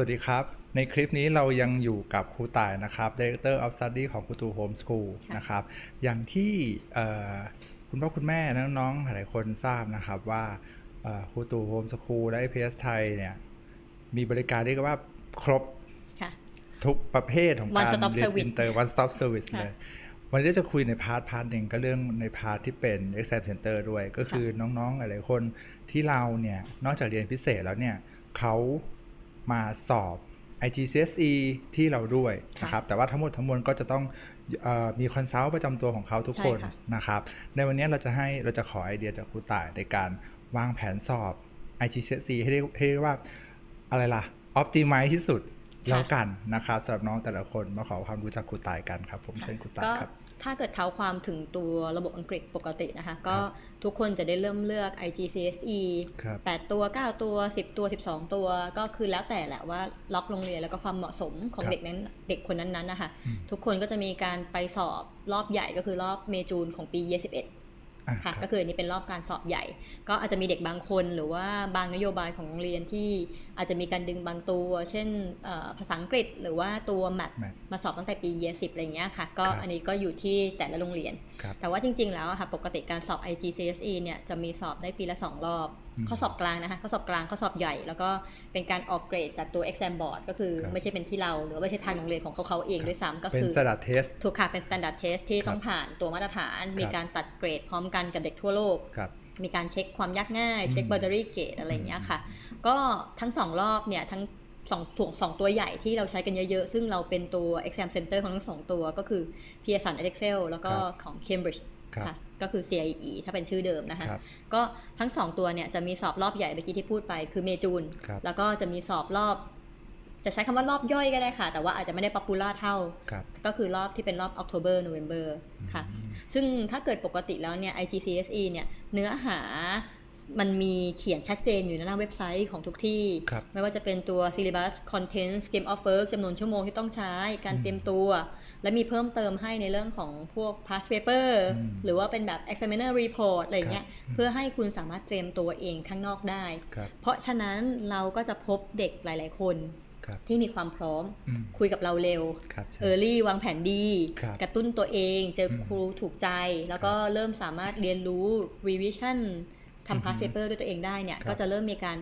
วัสดีครับ ในคลิปนี้เรายังอยู่กับครูต่ายนะครับ Director of Study ของครูตูโฮมสคูลค่ะนะครับ อย่างที่เอ่อคุณพ่อคุณแม่น้องๆ หลายๆคนทราบนะครับว่าเอ่อครูตูโฮมสคูลและ APS ไทยเนี่ย มีบริการเรียกว่าครบค่ะทุกประเภทของ One การ stop เรียน service อินเตอร์ one stop service ค่ะเลย วันนี้จะคุยในพาร์ทพาร์ทหนึ่งก็เรื่องในพาร์ทที่เป็น exam center ด้วย ก็คือน้องๆ หลายๆคนที่เราเนี่ย นอกจากเรียนพิเศษแล้วเนี่ยเขา มาสอบ IGCSE ที่เราด้วยนะครับแต่ว่าทั้งหมดทั้งมวลก็จะต้องเออมีคอนซัลท์ประจำตัวของเขาทุกคนใช่ค่ะนะครับในวันนี้เราจะให้เราจะขอไอเดียจากครูต่ายในการวางแผนสอบ IGCSE ให้ได้ให้เรียกว่าอะไรล่ะ optimize ที่สุดแล้วกันนะครับสำหรับน้องแต่ละคนมาขอความรู้จักครูตายกันครับ ผมเชิญครูตายก็ครับ ถ้าเกิดเท้าความถึงตัวระบบอังกฤษปกตินะคะ ก็ครับทุกคนจะได้เริ่มเลือก IGCSE ครับ8ตัว 9 ตัว 10 ตัว 12 ตัว ก็คือแล้วแต่แหละว่าล็อกโรงเรียนแล้วก็ความเหมาะสมของครับเด็กนั้นเด็กคนนั้นๆนะคะอืมทุกคนก็จะมีการไปสอบรอบใหญ่ก็คือรอบเมจูนของปี 21อะ ค่ะรับก็คืออันนี้เป็นรอบการสอบใหญ่ ก็อาจจะมีเด็กบางคนหรือว่าบางนโยบายของโรงเรียนที่อาจจะมีการดึงบางตัว เช่นเอ่อภาษาอังกฤษหรือว่าตัวแมทแมทมาสอบตั้งแต่ปีเยสิบอะไรเงี้ยค่ะก็ครับอันนี้ก็อยู่ที่แต่ละโรงเรียนครับแต่ว่าจริง ๆ แล้วอะค่ะปกติการสอบ IGCSE เนี่ยจะมีสอบได้ปีละ 2 รอบอืมข้อสอบกลางนะคะข้อสอบกลางข้อสอบใหญ่ แล้วก็เป็นการออกเกรดจากตัว exam board ก็คือครับไม่ใช่เป็นที่เราหรือว่าไม่ใช่ทางโรงเรียนของเขาเขาเองด้วยซ้ำก็เป็นคือสลัดเทสถูกค่ะเป็น standard test ที่ครับต้องผ่านตัวมาตรฐาน มีการตัดเกรดพร้อมกันกับเด็กทั่วโลกครับมีการเช็คความยากง่าย เช็คอืมบ o ร์ด a รี่เกตอะไรอย่างเงี้ยค่ะ ก็ทั้งสองรอบเนี่ยทั้งสองถ่วงสองตัวใหญ่ที่เราใช้กันเยอะๆ ซึ่งเราเป็นตัว exam center ของทั้งสองตัวก็คือ Pearson Excel แล้วก็ของ Cambridge ครับค่ะก็คือ CIE ถ้าเป็นชื่อเดิมนะคะครับก็ทั้งสองตัวเนี่ยจะมีสอบรอบใหญ่เมื่อกี้ที่พูดไปคือเมจูนครับแล้วก็จะมีสอบรอบ จะใช้คำว่ารอบย่อยก็ได้ค่ะ แต่ว่าอาจจะไม่ได้ป๊อปปูล่าเท่าครับก็คือรอบที่เป็นรอบ October November ค่ะอืมซึ่งถ้าเกิดปกติแล้วเนี่ย IGCSE เนี่ยเนื้อหามันมีเขียนชัดเจนอยู่ในหน้าเว็บไซต์ของทุกที่ครับไม่ว่าจะเป็นตัว syllabus content scheme of work จำนวนชั่วโมงที่ต้องใช้ การอืมเตรียมตัว และมีเพิ่มเติมให้ในเรื่องของพวก past paper อืมหรือว่าเป็นแบบ examiner report อะไรอย่างเงี้ยครับเพื่อให้คุณสามารถเตรียมตัวเองข้างนอกได้ครับเพราะฉะนั้นเราก็จะพบเด็กหลาย ๆ คนครับที่มีความพร้อมอืมคุยกับเราเร็วครับใช่เออรี่วางแผนดีครับกระตุ้นตัวเอง เจออมครูถูกใจ แล้วก็เริ่มสามารถเรียนรู้ revision อือฮึทำ past paper ด้วยตัวเองได้เนี่ยครับก็จะเริ่มมีการ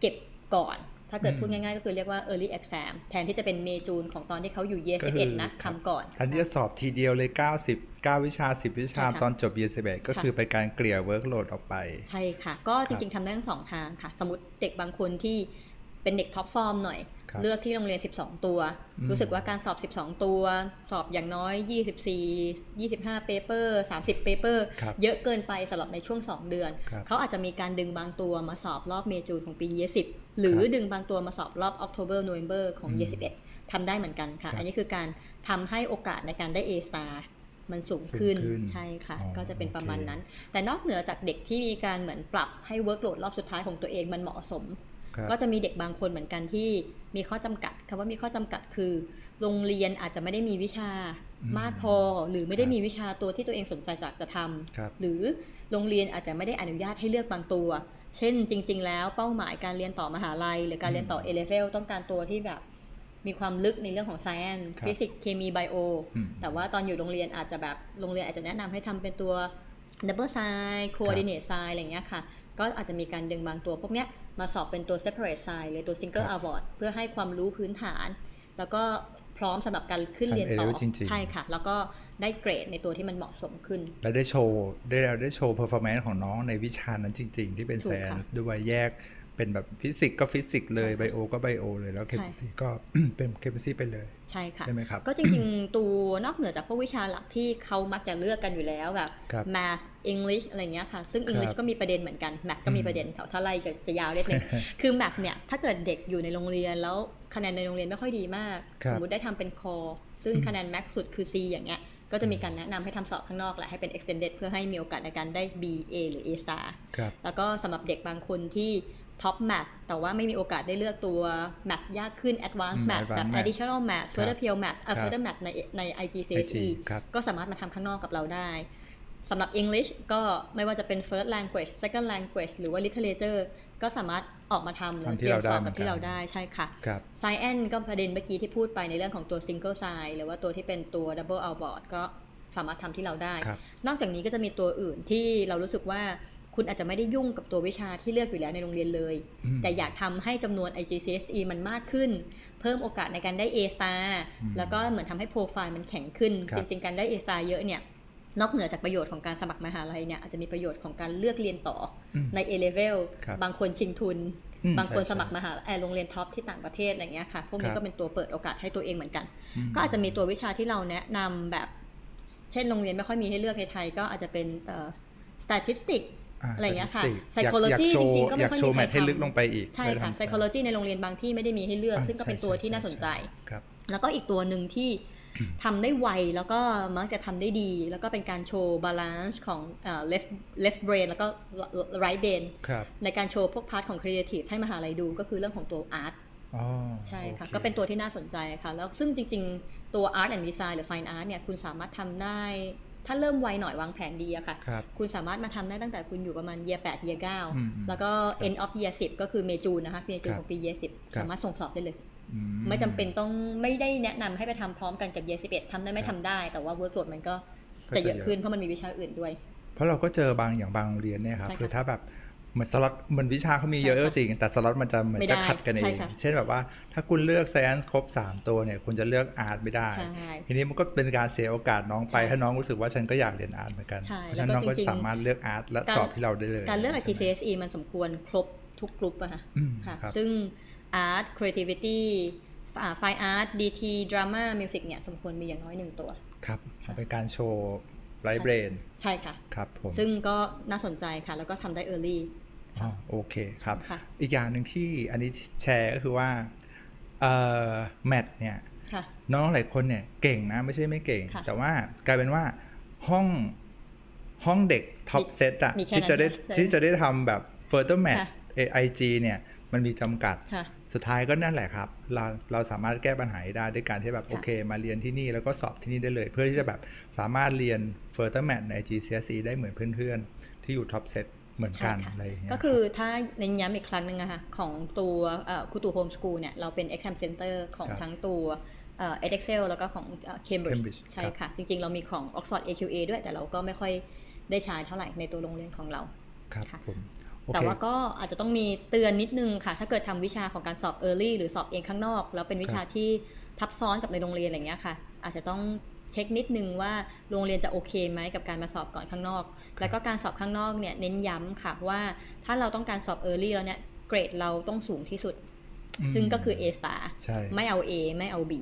เก็บก่อน ถ้าเกิดอืมพูดง่ายๆ ก็คือเรียกว่า early exam แทนที่จะเป็นเมจูนของตอนที่เขาอยู่ year ก็คือ11นะครับทำก่อน อันนี้จะสอบทีเดียวเลย 90 9 วิชา 10 วิชาใช่ค่ะตอนจบ year 11ก็ค่ะคือเป็นการเกลี่ย workload ออกไป ใช่ค่ะ ก็จริงๆทำได้ทั้งสองทางค่ะ สมมติเด็กบางคนที่ เป็นเด็กท็อปฟอร์มหน่อยครับเลือกที่โรงเรียน 12 ตัวอืมรู้สึกว่าการสอบ 12 ตัว สอบอย่างน้อย 24 25เปเปอร์30เปเปอร์ครับเยอะเกินไปสำหรับในช่วง 2 เดือนครับเขาอาจจะมีการดึงบางตัวมาสอบรอบเมจูนของปีเยสิบหรือครับดึงบางตัวมาสอบรอบ October November ของเยอืมสิบเอ็ดทำได้เหมือนกันค่ะครับอันนี้คือการทำให้โอกาสในการได้ A star มันสูงสูงขึ้นขึ้นใช่ค่ะอ๋อก็จะเป็นประมาณโอเคนั้น แต่นอกเหนือจากเด็กที่มีการเหมือนปรับให้ workload รอบสุดท้ายของตัวเองมันเหมาะสมครับ ก็จะมีเด็กบางคนเหมือนกันที่มีข้อจำกัดคำว่ามีข้อจำกัดคือ โรงเรียนอาจจะไม่ได้มีวิชาอืมมากพอ หรือไม่ได้ครับมีวิชาตัวที่ตัวเองสนใจจากจะทำครับหรือโรงเรียนอาจจะไม่ได้อนุญาตให้เลือกบางตัว เช่นจริง ๆ แล้วเป้าหมายการเรียนต่อมหาลัย หรือการเรียนต่ออืม A level ต้องการตัวที่แบบมีความลึกในเรื่องของ science ครับฟิสิกส์เคมีไบโออืมแต่ว่าตอนอยู่โรงเรียนอาจจะแบบโรงเรียนอาจจะแนะนำให้ทำเป็นตัว double sign coordinate sign อะไรอย่างเงี้ยค่ะ ก็อาจจะมีการดึงบางตัวพวกเนี้ย มาสอบเป็นตัว separate sign หรือตัว single ครับ award เพื่อให้ความรู้พื้นฐาน แล้วก็พร้อมสำหรับการขึ้นเรียนต่อทำ A-level จริงๆใช่ค่ะ แล้วก็ได้เกรดในตัวที่มันเหมาะสมขึ้น แล้วได้โชว์ได้ได้โชว์ performance ของน้องในวิชานั้นจริง ๆ ที่เป็นถูกแซค่ะนด้วยแยก เป็นแบบฟิสิกส์ก็ฟิสิกส์เลยใช่ค่ะไบโอก็ไบโอเลยแล้วเคใช่มีซีก็เป็นเคมีซีไปเลย ใช่ค่ะใช่ไหมครับ ก็จริงๆ ตัวนอกเหนือจากพวกวิชาหลักที่เขามักจะเลือกกันอยู่แล้วแบบครับ math English อะไรเงี้ยค่ะ ซึ่งครับ English ก็มีประเด็นเหมือนกัน math ก็มีอืมประเด็นถ้าไล่จะจะยาวนิดนึงคือ math เนี่ยถ้าเกิดเด็กอยู่ในโรงเรียนแล้วคะแนนในโรงเรียนไม่ค่อยดีมากครับสมมติได้ทำเป็นคอซึ่งอืมคะแนนแม็กสุดคือ C อย่างเงี้ยก็จะมีการแนะนำให้ทำสอบข้างนอกแหละให้เป็น extended เพื่อให้มีโอกาสในการได้ B A หรือ A star ครับแล้วก็สำหรับเด็กบางคนที่ ท็อปแมทแต่ว่าไม่มีโอกาสได้เลือกตัวแมทยากขึ้น advanced อืม math แบบ advanced math additional math ครับ further pure math เอ่อครับ further math ในใน IGCSE ครับก็สามารถมาทำข้างนอกกับเราได้สำหรับ English ก็ไม่ว่าจะเป็น first language second language หรือว่า literature ก็สามารถออกมาทำหรือทำที่เตรียมเราได้สอบเหมืกัอบนกันที่เราได้ใช่ค่ะครับไซแอนก็ประเด็นเมื่อกี้ที่พูดไปในเรื่องของตัว single sign หรือว่าตัวที่เป็นตัว double outboard ก็สามารถทำที่เราได้ครับนอกจากนี้ก็จะมีตัวอื่นที่เรารู้สึกว่า คุณอาจจะไม่ได้ยุ่งกับตัววิชาที่เลือกอยู่แล้วในโรงเรียนเลยอืมแต่อยากทำให้จำนวน IGCSE มันมากขึ้น เพิ่มโอกาสในการได้ A star อืมแล้วก็เหมือนทำให้โปรไฟล์มันแข็งขึ้นครับจริง ๆ การได้ A star เยอะเนี่ยนอกเหนือจากประโยชน์ของการสมัครมหาลัยเนี่ยอาจจะมีประโยชน์ของการเลือกเรียนต่ออมใน A level ครับบางคนชิงทุนอืมบางคนใช่สมัครใช่มหาเอ่อโรงเรียนท็อปที่ต่างประเทศอะไรเงี้ยค่ะ พวกคนี้รับก็เป็นตัวเปิดโอกาสให้ตัวเองเหมือนกันมก็อาจจะมีตัววิชาที่เราแนะนำแบบ เช่นโรงเรียนไม่ค่อยมีให้เลือกในไทย ก็อาจจะเป็นเอ่อ statistic าอะไรอย่างเงี้ยค่ะ statistics อยาก psychology อยากโชว์จริงๆก็ไม่อยากค่อยโชว์มีแมใครทให้ลึกทำลงไปอีก ใช่ค่ะเวลาทำ psychology ในโรงเรียนบางที่ไม่ได้มีให้เลือกอ่าซึ่งก็เป็นใช่ตัวใช่ที่น่าสนใจครับแล้วก็อีกตัวหนึ่งที่ทำได้ไวแล้วก็มักจะทำได้ดี แล้วก็เป็นการโชว์บาลานซ์ของเอ่อ left left brain แล้วก็ right brain ครับในการโชว์พวกพาร์ทของ creative ให้มหาลัยดูก็คือเรื่องของตัว art อ๋อใช่ค่ะโอก็เป็นตัวที่น่าสนใจค่ะ แล้วซึ่งจริง ๆ ตัว art and design หรือ fine art เนี่ยคุณสามารถทำได้ ถ้าเริ่มไวหน่อยวางแผนดีอะค่ะครับคุณสามารถมาทำได้ตั้งแต่คุณอยู่ประมาณ year 8 year อืม9แล้วก็ end of year 10ก็คือเมจูนนะคะเมจูนครับของปี year ครับ10สามารถส่งสอบได้เลยอืไม่จำเป็นต้องไม่ได้แนะนำให้ไปทำพร้อมกันกับ year 11ทำได้ไม่ครัทำบได้ แต่ว่า workload มันก็ก็จะจะเยอะเยอะขึ้นเพราะมันมีวิชาอื่นด้วย เพราะเราก็เจอบางอย่างบางโรงเรียนเนี่ยครับใช่ค่ะคือถ้าแบบ เหมือนสล็อตเหมือนวิชาเขามีเยอะใช่ก็ค่ะจริง แต่สล็อตมันจะเหมือนไม่ได้จะขัดกันเอใช่งค่ะเช่นแบบว่า ถ้าคุณเลือก science ครบ 3 ตัวเนี่ย คุณจะเลือกอาร์ตไม่ได้ใช่ทีนี้มันก็เป็นการเสียโอกาสน้องไปใช่ถ้าน้องรู้สึกว่าฉันก็อยากเรียนอาร์ตเหมือนกันใช่เพราะฉะนั้นแล้วน้องก็ก็จริงๆสามารถเลือกอาร์ตและการสอบที่เราได้เลย การเลือกใช่ไหม IGCSE มันสมควรครบทุกกลุ่มอะค่ะอืมค่ะครับซึ่ง art creativity อ่า fine art DT drama music เนี่ยสมควรมีอย่างน้อยหนึ่งตัว ครับมันเป็นการโชว์ไรเบรน ใช่ค่ะ ครับผม ซึ่งก็น่าสนใจค่ะ แล้วก็ทำได้ early อ๋อ โอเคครับค่ะอีกอย่างหนึ่งที่อันนี้แชร์ก็คือว่าเอ่อแมทเนี่ยค่ะน้องหลายคนเนี่ยเก่งนะไม่ใช่ไม่เก่งค่ะแต่ว่ากลายเป็นว่าห้องห้องเด็กท็อปเซตอะมีแค่ที่จะได้นั้นนะที่จะได้ทำแบบเฟอร์เตอร์แมทค่ะ AIG เนี่ยมันมีจำกัดค่ะสุดท้ายก็นั่นแหละครับ เราเราสามารถแก้ปัญหาได้ด้วยการที่แบบค่ะโอเค มาเรียนที่นี่แล้วก็สอบที่นี่ได้เลย เพื่อที่จะแบบสามารถเรียนเฟอร์เตอร์แมทใน GCSE ได้เหมือนเพื่อนๆ ที่อยู่ท็อปเซต เหมือนกันใช่ค่ะอะไรอย่างเงี้ยก็คือถ้าเน้นย้ำอีกครั้งหนึ่งอะค่ะของตัวคูตูโฮมสกูลเนี่ยเราเป็น exam center ของครับทั้งตัวเอ่อ edexcel แล้วก็ของเอ่อ Cambridge, Cambridge ใช่ครับค่ะ จริง ๆ เรามีของ Oxford AQA ด้วย แต่เราก็ไม่ค่อยได้ใช้เท่าไหร่ในตัวโรงเรียนของเราครับค่ะผมโอแต่เคว่าก็อาจจะต้องมีเตือนนิดนึงค่ะ ถ้าเกิดทำวิชาของการสอบ Early หรือสอบเองข้างนอก แล้วเป็นวิชาที่ทับซ้อนกับในโรงเรียนอะไรเงี้ยค่ะ อาจจะต้อง เช็คนิดนึงว่าโรงเรียนจะโอเคไหมกับการมาสอบก่อนข้างนอก แล้วก็การสอบข้างนอกเนี่ยเน้นย้ำค่ะว่าถ้าเราต้องการสอบ Early แล้วเนี่ยเกรดเราต้องสูงที่สุดอืมซึ่งก็คือ A star ใช่ไม่เอา A ไม่เอา B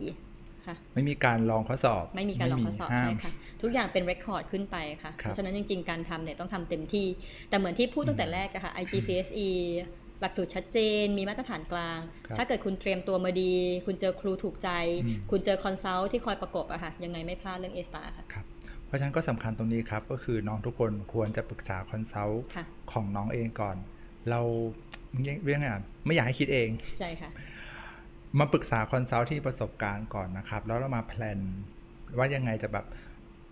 ค่ะไม่มีการลองข้อสอบ ไม่มีการลองข้อสอบห้ามใช่ค่ะ ทุกอย่างเป็นเรคคอร์ดขึ้นไปค่ะครับเพราะฉะนั้นจริง ๆ การทำเนี่ยต้องทำเต็มที่ แต่เหมือนที่พูดตั้งแต่แรกอะค่ะ IGCSE หลักสูตรชัดเจน มีมาตรฐานกลางครับถ้าเกิดคุณเตรียมตัวมาดี คุณเจอครูถูกใจอืมคุณเจอคอนซัลท์ที่คอยประกบอะค่ะ ยังไงไม่พลาดเรื่อง A star ค่ะครับเพราะฉะนั้นก็สำคัญตรงนี้ครับ ก็คือน้องทุกคนควรจะปรึกษาคอนซัลท์ค่ะของน้องเองก่อน เราเรื่องอะไรไม่อยากให้คิดเองใช่ค่ะมาปรึกษาคอนซัลท์ที่ประสบการณ์ก่อนนะครับ แล้วเรามาแพลนว่ายังไงจะแบบ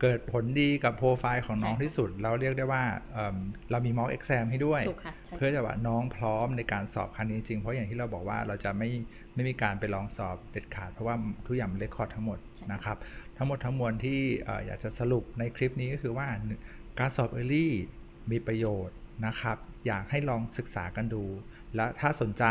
เกิดผลดีกับโปรไฟล์ของน้องใช่ค่ะที่สุด เราเรียกได้ว่าเอิ่มเรามีม็อกเอ็กซมให้ด้วยถูกค่ะใช่เพื่อจะว่าน้องพร้อมในการสอบครั้งนี้จริง เพราะอย่างที่เราบอกว่าเราจะไม่ไม่มีการไปลองสอบเด็ดขาด เพราะว่าทุกอย่างมันเรคคอร์ดทั้งหมดใช่นะครับ ทั้งหมดทั้งมวลที่เอ่ออยากจะสรุปในคลิปนี้ก็คือว่าหนึ่งการสอบเออรี่มีประโยชน์นะครับ อยากให้ลองศึกษากันดู และถ้าสนใจ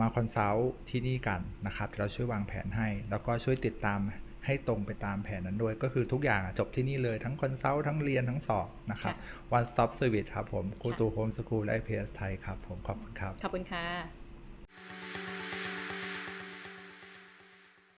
มาคอนซัลท์ที่นี่กันนะครับเราช่วยวางแผนให้ แล้วก็ช่วยติดตาม ให้ตรงไปตามแผนนั้นด้วย ก็คือทุกอย่างจบที่นี่เลยทั้งคอนซัลท์ทั้งเรียนทั้งสอบนะครับค่ะ One Stop Service ครับผมครูค่ะตูโฮมสกูลและ IPS ไทยครับผมขอบคุณครับ ขอบคุณค่ะ